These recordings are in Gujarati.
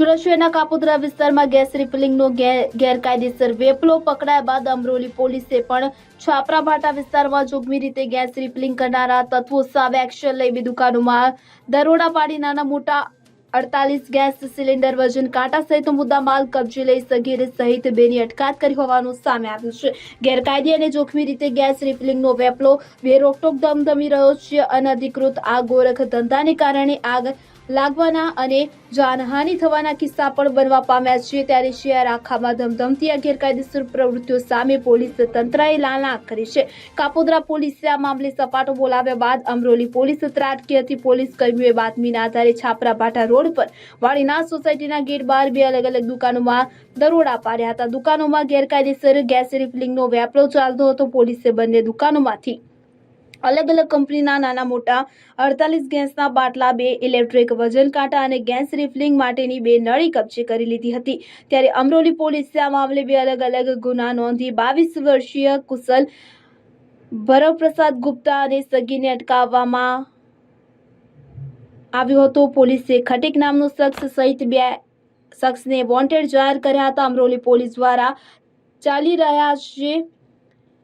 સુરત શહેરના વિસ્તારમાં ગેસ રિફિલિંગનો ગેરકાયદેસર વેપલો પકડાયા બાદ અમરોલી પોલીસે પણ છાપરાભાટા વિસ્તારમાં જોગમી રીતે ગેસ રિફિલિંગ કરનારા તત્વો સામે એક્શન લઈ દુકાનોમાં દરોડા પાડી નાના મોટા અડતાલીસ ગેસ સિલિન્ડર વજન કાંટા સહિત મુદ્દા માલ કબજે લઈ સગીર સહિત બેની અટકાયત કરી હોવાનું સામે આવ્યું છે. ગેરકાયદે અને જોખમી રીતે ગેસ રિફિલિંગનો વેપલો, બે રોકટોક ધમધમી રહ્યો છે અનધિકૃત આ ગોરખ ધંધાને કારણે આગ લાગવાના અને જાનહાનિ થવાના કિસ્સા પણ બનવા પામ્યા છે. ત્યારે શહેર આખામાં ધમધમતી આ ગેરકાયદેસર પ્રવૃત્તિઓ સામે પોલીસ તંત્રએ લાલાક કરી છે. કાપોદરા પોલીસે આ મામલે સપાટો બોલાવ્યા બાદ અમરોલી પોલીસ ત્રાટકી હતી. પોલીસ કર્મીઓએ બાતમીના આધારે છાપરા ભાટા રોડ પર વાડીના સોસાયટીના ગેટ બહાર બે અલગ અલગ દુકાનોમાં દરોડા પાડ્યા હતા. દુકાનોમાં ગેરકાયદેસર ગેસ રિફિલિંગનો વેપરો ચાલતો હતો. પોલીસે બંને દુકાનોમાંથી અલગ અલગ કંપનીના નાના મોટા અડતાલીસ ગેસના બાટલા, બે ઇલેક્ટ્રિક વજન કાંટા અને ગેસ રિફિલિંગ માટેની બે નળી કબજે કરી લીધી હતી. ત્યારે અમરોલી પોલીસે આ મામલે બે અલગ અલગ ગુના નોંધી બાવીસ વર્ષીય કુશલ ભરવપ્રસાદ ગુપ્તા અને સગીને અટકાવવામાં આવ્યો હતો. પોલીસે ખટીક નામનો શખ્સ સહિત બે શખ્સને વોન્ટેડ જાહેર કર્યા હતા. અમરોલી પોલીસ દ્વારા ચાલી રહ્યા છે.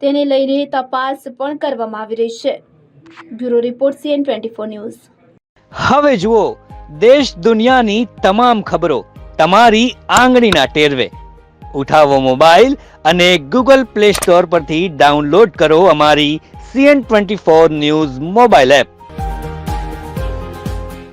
તેને લઈને તપાસ પણ કરવામાં આવી રહી છે. Bureau report CN twenty four news. હવે જુઓ, દેશ દુનિયાની તમામ ખબરો તમારી આંગળીના ટેરવે. ઉઠાવો મોબાઈલ અને ગૂગલ પ્લે સ્ટોર પરથી ડાઉનલોડ કરો અમારી CN twenty four news mobile app.